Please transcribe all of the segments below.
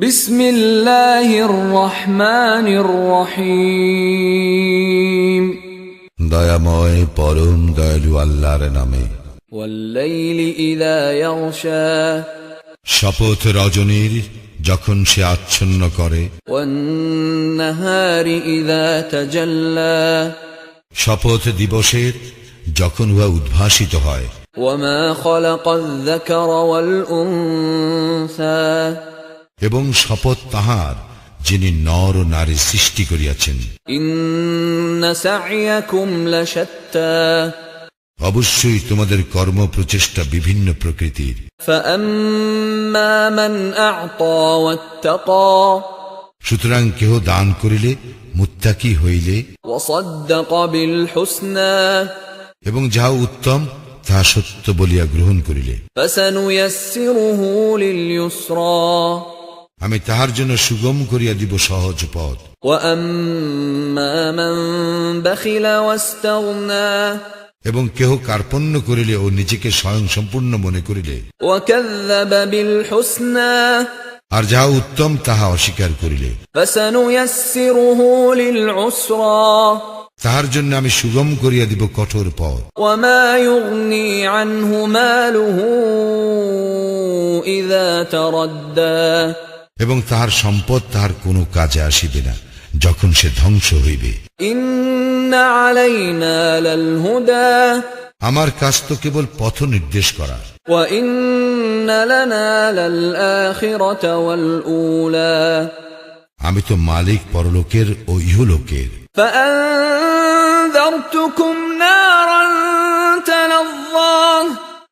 বিসমিল্লাহির রহমানির রহিম। দয়াময় পরম দয়ালু আল্লাহর নামে। ওয়াল্লাইলি ইযা ইয়াগশা। শপথ রজনীর যখন সে আচ্ছন্ন করে। শপথ দিবসের যখন উহা উদ্ভাসিত হয়। ওয়া মা খালাকাল যাকারা ওয়াল উনসা এবং শপথ তাহার যিনি নর ও নারী সৃষ্টি করিয়াছেন। অবশ্যই তোমাদের কর্ম প্রচেষ্টা বিভিন্ন প্রকৃতির। সুতরাং কেহ দান করিলে মুত্তাকি হইলে এবং যাহ উত্তম তাহা সত্য বলিয়া গ্রহণ করিলে। আমি তাহার জন্য সুগম করিয়া দিব সহজ পথ। এবং কেহ কার্পণ্য করিলে ও নিজেকে স্বয়ং সম্পূর্ণ মনে করিলে। আর যাহা উত্তম তাহা অস্বীকার করিলে। তাহার জন্য আমি সুগম করিয়া দিব কঠোর পথ। ইদা এবং তাহার সম্পদ তাহার কোনো কাজে আসিবে না যখন সে ধ্বংস হইবে। আমার কাজ তো কেবল পথ নির্দেশ করা। আমি তো মালিক পরলোকের ও ইহলোকের।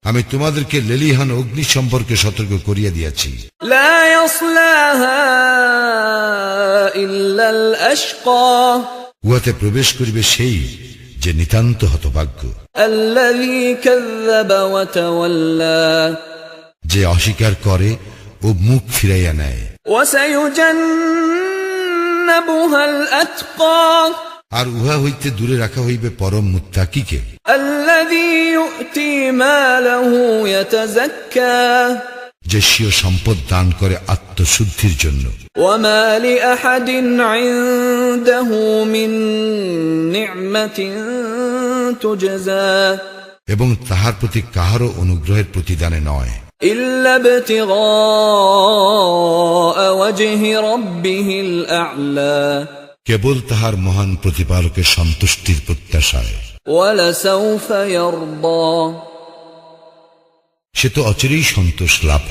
আমি তোমাদেরকে লেলিহান অগ্নি সম্পর্কে সতর্ক করিয়া দিয়াছি। উহাতে প্রবেশ করিবে সেই যে নিতান্ত হতভাগ্য। যে অস্বীকার করে ও মুখ ফিরাইয়া নেয়। আর উহা হইতে দূরে রাখা হইবে পরম মুত্তাকিকে। আল্লাযী ইউতি মালাহু ইয়াতাযাক্কা যে স্বীয় সম্পদ দান করে আত্মশুদ্ধির জন্য وما لاحد عنده من نعمه تجزى এবং তাহার প্রতি কাহারও অনুগ্রহের প্রতিদানে নয় الا ابتغاء وجه ربه الاعلى কেবল তাহার মহান প্রতিপালকের সন্তুষ্টির প্রত্যাশায় ولسوف يرضى সে তো অচিরেই সন্তোষ লাভ